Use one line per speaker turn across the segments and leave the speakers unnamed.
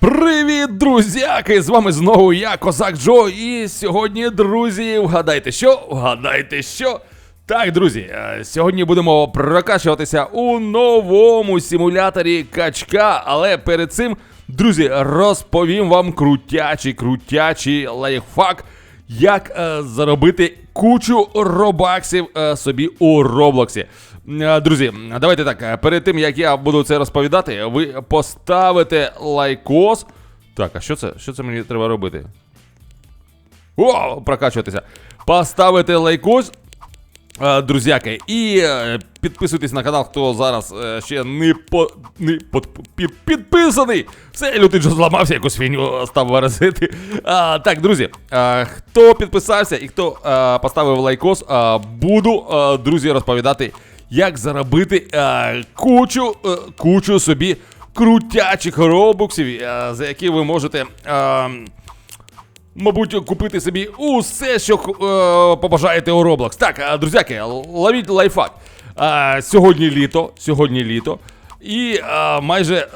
Привіт, друзяки! З вами знову я, Козак Джо, і сьогодні, друзі, вгадайте що? Вгадайте що? Так, друзі, е, сьогодні будемо прокачуватися у новому симуляторі качка, але перед цим, друзі, розповім вам крутячий, крутячий лайфхак, як е, заробити кучу робаксів е, собі у Роблоксі. Е, Друзі, давайте так. е, Перед тим як я буду це розповідати, ви поставите лайкос. Так, а що це? Що це мені треба робити? О, прокачуватися. Поставити лайкос. Е, Друзяки, і е, підписуйтесь на канал, хто зараз е, ще не по не под, під, підписаний. Все, лютий Джо зламався, якусь фігню став виразити. А, так, друзі, е, хто підписався і хто е, поставив лайкос, е, буду, е, друзі, розповідати, як заробити е, кучу, е, кучу собі крутячих робоксів, е, за які ви можете. Е, Мабуть, купити собі усе, що е, побажаєте у Roblox. Так, е, друзяки, ловіть лайфхак. Е, сьогодні літо, сьогодні літо. І е, майже е,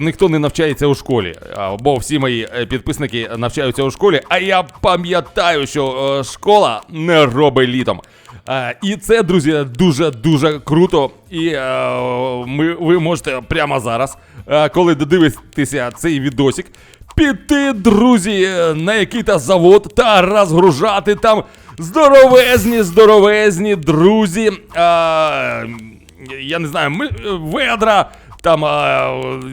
ніхто не навчається у школі, е, бо всі мої е, підписники навчаються у школі, а я пам'ятаю, що е, школа не робить літом. Е, і це, друзі, дуже-дуже круто. І е, ми, ви можете прямо зараз, е, коли додивитеся цей відосик, піти, друзі, на який-то завод та розгружати там здоровезні, здоровезні друзі. Я не знаю, ведра, там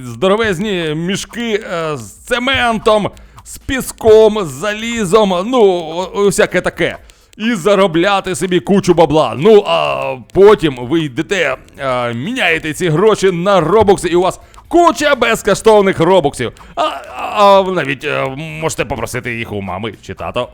здоровезні мішки з цементом, з піском, з залізом, ну, всяке таке. І заробляти собі кучу бабла. Ну, а потім ви йдете, а, міняєте ці гроші на робокси, і у вас куча безкоштовних робоксів. А, а, навіть а, можете попросити їх у мами чи тато.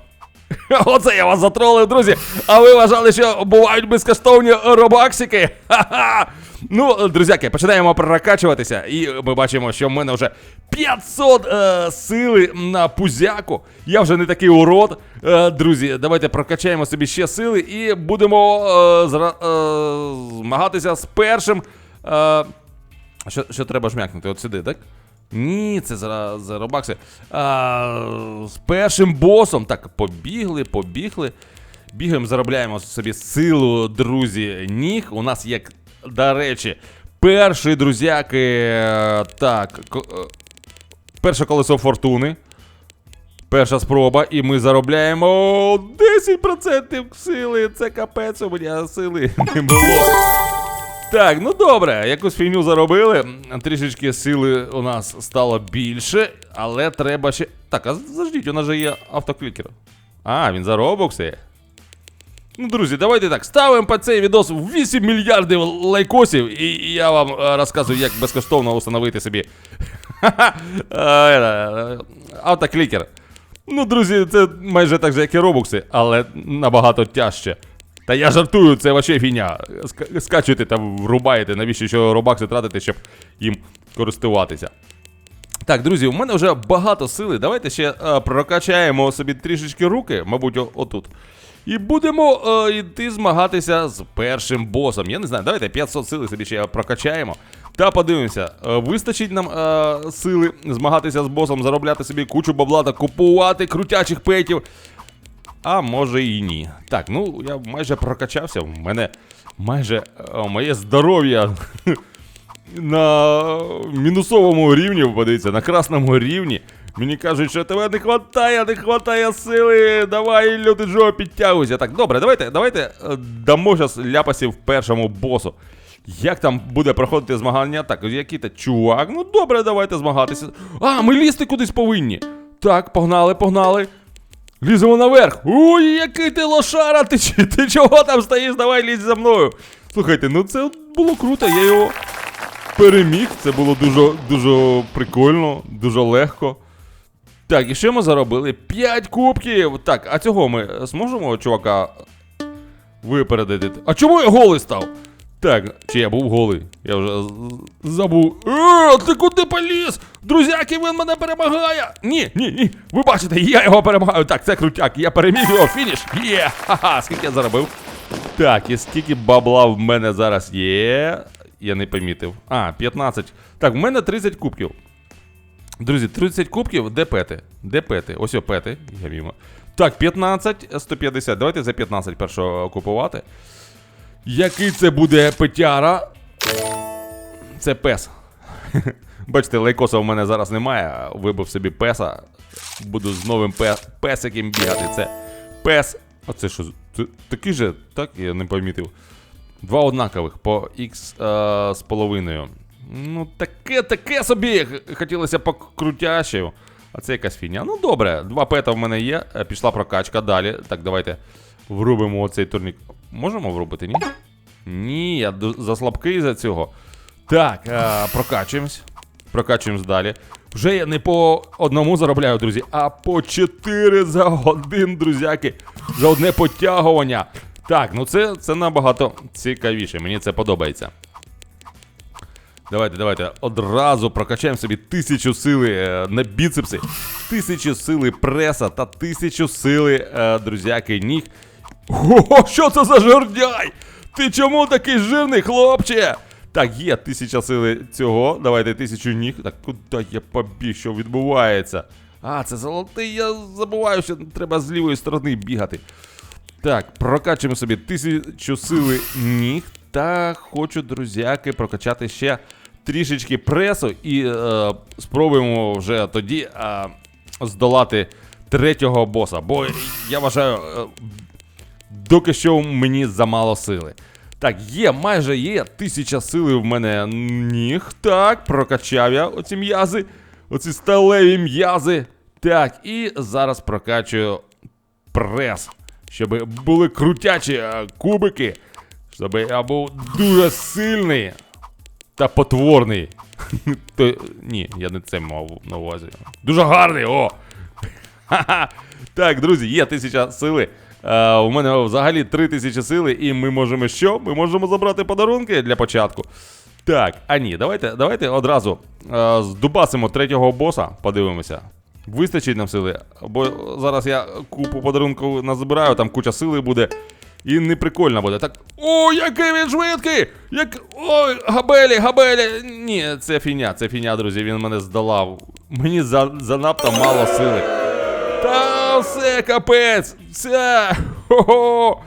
Оце я вас затролив, друзі. А ви вважали, що бувають безкоштовні робаксики? Ха-ха! Ну, друзяки, починаємо прокачуватися, і ми бачимо, що в мене вже 500 е, сили на пузяку. Я вже не такий урод. Е, друзі, давайте прокачаємо собі ще сили і будемо е, зра- е, змагатися з першим. Е, що, що треба жмякнути? От сюди, так? Ні, це за, за робакси. А, з першим босом. Так, побігли, побігли. Бігаємо, заробляємо собі силу, друзі, ніг. У нас є, до речі, перший друзяки. е, Так. е, Перше колесо фортуни. Перша спроба, і ми заробляємо 10% сили. Це капець, у мене сили не було. Так, ну добре, якусь фігню заробили. Трішечки сили у нас стало більше, але треба ще. Так, а заждіть, у нас же є автоклікер. А, він за робокси. Ну, друзі, давайте так. Ставимо по цей відос 8 мільярдів лайкосів, і я вам е, розказую, як безкоштовно установити собі е, автоклікер. Ну, друзі, це майже так же, як і робокси, але набагато тяжче. Та я жартую, це вообще фігня. Ска- Скачуєте там, врубаєте, навіщо що робакси тратити, щоб їм користуватися. Так, друзі, у мене вже багато сили. Давайте ще е, прокачаємо собі трішечки руки, мабуть, отут. І будемо е, йти змагатися з першим босом. Я не знаю, давайте 500 сили собі ще прокачаємо. Та подивимося, е, вистачить нам е, сили змагатися з босом, заробляти собі кучу бабла та купувати крутячих петів. А може і ні. Так, ну я майже прокачався. В мене майже е, моє здоров'я на мінусовому рівні, подивіться, на красному рівні. Мені кажуть, що тебе не хватає, не хватає сили. Давай, люди Джо, підтягуйся. Так, добре, давайте, давайте е, дамо зараз ляпасів першому босу. Як там буде проходити змагання? Так, який то чувак. Ну добре, давайте змагатися. А, ми лізти кудись повинні. Так, погнали, погнали. Ліземо наверх. Ой, який ти лошара, ти, ти чого там стоїш? Давай лізь за мною. Слухайте, ну це було круто, я його переміг. Це було дуже, дуже прикольно, дуже легко. Так, і що ми заробили? 5 кубків. Так, а цього ми зможемо чувака випередити? А чому я голий став? Так, чи я був голий? Я вже забув. Е, ти куди поліз? Друзяки, він мене перемагає. Ні, ні, ні. Ви бачите, я його перемагаю. Так, це крутяк. Я переміг його. Фініш. Є. Ха-ха, скільки я заробив? Так, і скільки бабла в мене зараз є. Я не помітив. А, 15. Так, в мене 30 кубків. Друзі, 30 кубків, де пети? Де пети? Ось о пети. Я мімо. Так, 15, 150. Давайте за 15 першого купувати. Який це буде петяра? Це пес. Бачите, лайкоса у мене зараз немає. Вибив собі песа. Буду з новим пе... песиком бігати. Це пес. А це що? Це такий же, так? Я не помітив. Два однакових по X е, з половиною. Ну, таке, таке собі. Хотілося по крутящою. А це якась фігня. Ну добре, два пета в мене є. Е, Пішла прокачка далі. Так, давайте врубимо оцей турнік. Можемо врубити, ні? Ні, я ду- заслабкий за цього. Так, е, прокачуємось. Прокачуємось далі. Вже я не по одному заробляю, друзі, а по 4 за один, друзяки. За одне потягування. Так, ну це, це набагато цікавіше. Мені це подобається. Давайте, давайте одразу прокачаємо собі тисячу сили е, на біцепси, тисячу сили преса та тисячу сили, е, друзяки, ніг. Ого, що це за жордяй? Ти чому такий жирний, хлопче? Так, є тисяча сили цього. Давайте тисячу ніг. Так, куди я побіг, що відбувається? А, це золотий, я забуваю, що треба з лівої сторони бігати. Так, прокачуємо собі тисячу сили ніг. Та хочу, друзяки, прокачати ще трішечки пресу і е, спробуємо вже тоді е, здолати третього боса. Бо я вважаю, е, доки що мені замало сили. Так, є, майже є тисяча сили в мене ніг. Так, прокачав я оці м'язи, оці сталеві м'язи. Так, і зараз прокачую прес, щоб були крутячі е, кубики, щоб я був дуже сильний та потворний. То, ні, я не це мав на увазі. Дуже гарний, о! Ха-ха. Так, друзі, є тисяча сили. Е, у мене взагалі три тисячі сили, і ми можемо що? Ми можемо забрати подарунки для початку. Так, а ні, давайте, давайте одразу е, здубасимо третього боса, подивимося. Вистачить нам сили, бо зараз я купу подарунку назбираю, там куча сили буде. І не прикольно буде. Так. О, який він швидкий! Як. Ой, габелі, габелі! Ні, це фіня, це фіня, друзі, він мене здолав. Мені за, занадто мало сили. Та все, капець! Все! Хо-хо!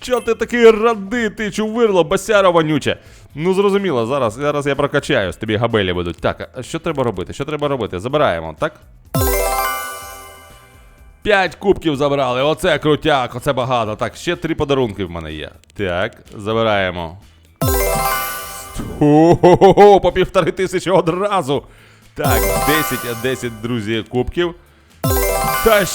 Чо ти такий радий, чувирло, басяра вонюче? Ну зрозуміло, зараз, зараз я прокачаюсь, тобі габелі будуть. Так, а що треба робити? Що треба робити? Забираємо, так? П'ять кубків забрали, оце крутяк, оце багато. Так, ще три подарунки в мене є. Так, забираємо. Хо-хо-хо, по півтори тисячі одразу. Так, 10, 10, друзі, кубків. Та.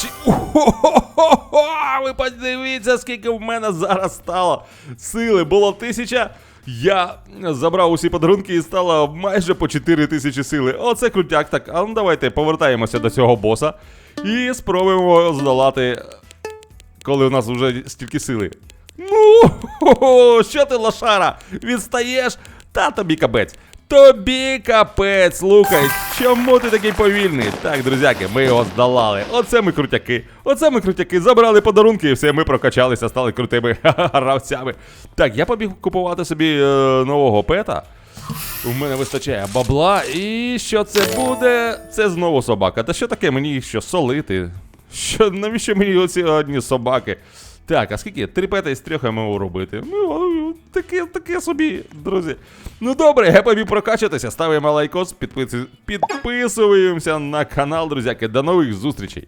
Ви подивіться, скільки в мене зараз стало сили. Було тисяча. Я забрав усі подарунки і стало майже по 4 тисячі сили. Оце крутяк. Так, а ну давайте повертаємося до цього боса і спробуємо здолати, коли у нас вже стільки сили. Ну, що ти, лошара? Відстаєш? Та тобі капець. Тобі капець, слухай, чому ти такий повільний? Так, друзяки, ми його здолали. Оце ми крутяки. Оце ми крутяки. Забрали подарунки і все, ми прокачалися, стали крутими гравцями. Так, я побіг купувати собі е, нового пета. У мене вистачає бабла. І що це буде? Це знову собака. Та що таке мені їх що солити? Що, навіщо мені оці одні собаки? Так, а скільки? Три пета із трьох я робити. Ну, таке, таке собі, друзі. Ну добре, побіг прокачатися. Ставимо лайкос, підписуємося на канал, друзяки. До нових зустрічей.